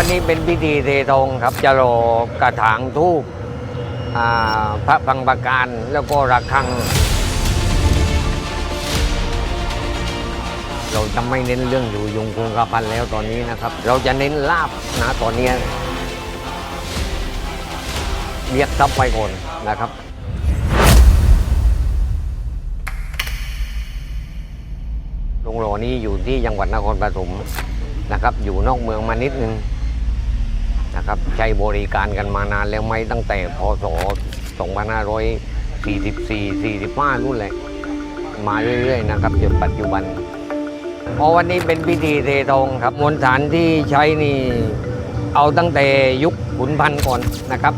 วันนี้เป็นพิธีเททองครับจะรอกระถางทูปอ่าพระพังประการแล้วก็ระฆัง เราจะไม่เน้นเรื่องอยู่ยงคงกระพันแล้วตอนนี้นะครับ เราจะเน้นลาบนะตอนนี้เรียกทรัพย์ไปก่อนนะครับโรงหล่อนี้อยู่ที่จังหวัดนครปฐมนะครับ อยู่นอกเมืองมานิดนึง นะครับใช้บริการกันมานานแล้วไหมตั้งแต่พศ 2544 45รุ่นแหละ มาเรื่อยๆนะครับจนปัจจุบันพราะวันนี้เป็นพิธีเททองครับมวลสารที่ใช้นี่ เอาตั้งแต่ยุคขุนพันธ์ก่อนนะครับ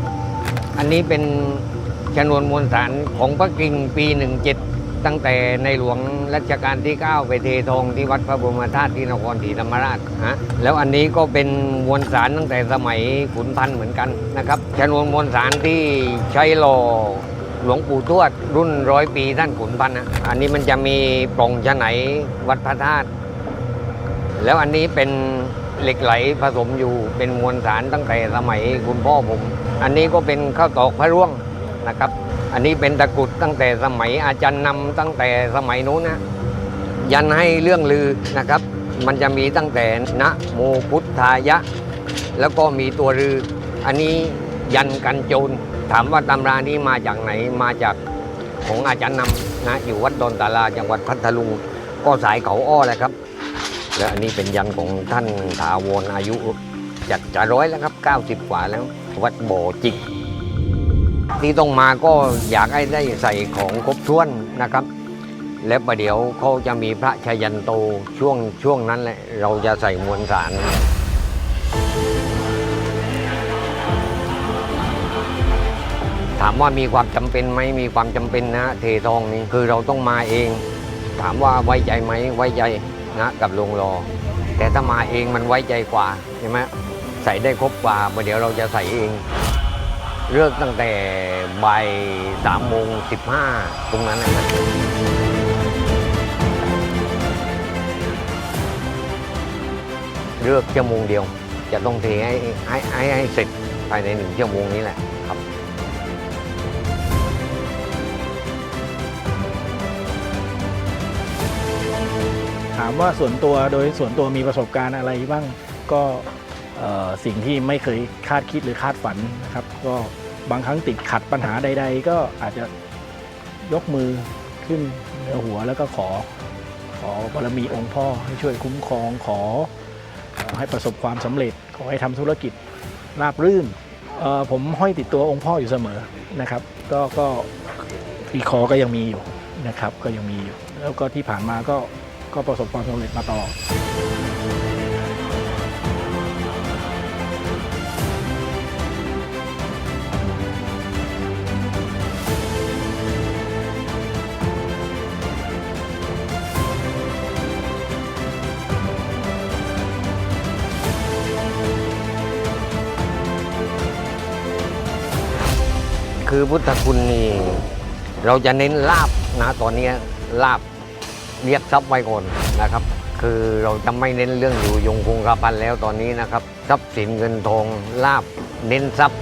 อันนี้เป็นชนวนมวลสารของพระกิ่งปี 17 ตั้งแต่ในหลวงรัชกาลที่ 9 ไปเททองที่วัดพระบรมธาตุที่นครศรีธรรมราชฮะแล้วอันนี้ก็เป็นมวลสารตั้งแต่สมัยขุนพันธ์เหมือนกันนะครับชนวนมวลสารที่ใช้หล่อหลวงปู่ทวดรุ่นร้อยปีท่านขุนพันธ์นะอันนี้มันจะมีปล่องชะไหนวัดพระธาตุแล้วอันนี้เป็นเหล็กไหลผสมอยู่เป็นมวลสารตั้งแต่สมัยคุณพ่อผม อันนี้ก็เป็นข้าวตอกพระร่วงนะครับ อันนี้เป็นตะกุดตั้งแต่สมัยอาจารย์นำตั้งแต่สมัยนู้นนะยันให้เรื่องลือนะครับ มันจะมีตั้งแต่นะโมพุทธายะ แล้วก็มีตัวรือ อันนี้ยันกันโจรถามว่าตำรานี้มาจากไหนมาจากของอาจารย์นำนะอยู่วัดดอนตาลาจังหวัดพัทลุงก็สายเขาอ้อแหละครับ แล้วอันนี้เป็นยันของท่านถาวรอายุจัดจะร้อยแล้วครับ 90 กว่าแล้ว วัดโบจิก ที่ต้องมาก็อยากให้ได้ใส่ของครบถ้วนนะครับ และประเดี๋ยวเขาจะมีพระชยันโตช่วงช่วงนั้นแหละเราจะใส่มวลสารถามว่ามีความจำเป็นไหมมีความจำเป็นนะ เททองนี้คือเราต้องมาเอง ถามว่าไว้ใจไหมไว้ใจนะกับโรงรอ แต่ถ้ามาเองมันไว้ใจกว่าใช่ไหมใส่ได้ครบกว่าประเดี๋ยวเราจะใส่เอง เลิกตั้งแต่บ่ายสามโมงสิบห้าตรงนั้นนะครับเลือกชั่วโมงเดียว จะต้องเทให้ให้ให้ให้เสร็จภายในหนึ่งชั่วโมงนี้แหละครับ ถามว่าส่วนตัวโดยส่วนตัวมีประสบการณ์อะไรบ้างก็สิ่งที่ไม่เคยคาดคิดหรือคาดฝันนะครับ ก็ บางครั้งติดขัดปัญหาใด ๆ ก็อาจจะยกมือขึ้นเหนือหัวแล้วก็ขอขอบารมีองค์พ่อให้ช่วยคุ้มครองขอให้ประสบความสำเร็จ ขอให้ทำธุรกิจราบรื่น ผมห้อยติดตัวองค์พ่ออยู่เสมอนะครับ ก็ก็ที่คอก็ยังมีอยู่นะครับ ก็ยังมีอยู่ แล้วก็ที่ผ่านมาก็ก็ประสบความสำเร็จมาตลอด คือพุทธคุณนี่เราจะเน้นลาบนะตอนนี้ลาบเรียกทรัพย์ไว้ก่อนนะครับ คือเราจะไม่เน้นเรื่องอยู่ยงคงกระพันแล้วตอนนี้นะครับ ทรัพย์สินเงินทองลาบเน้นทรัพย์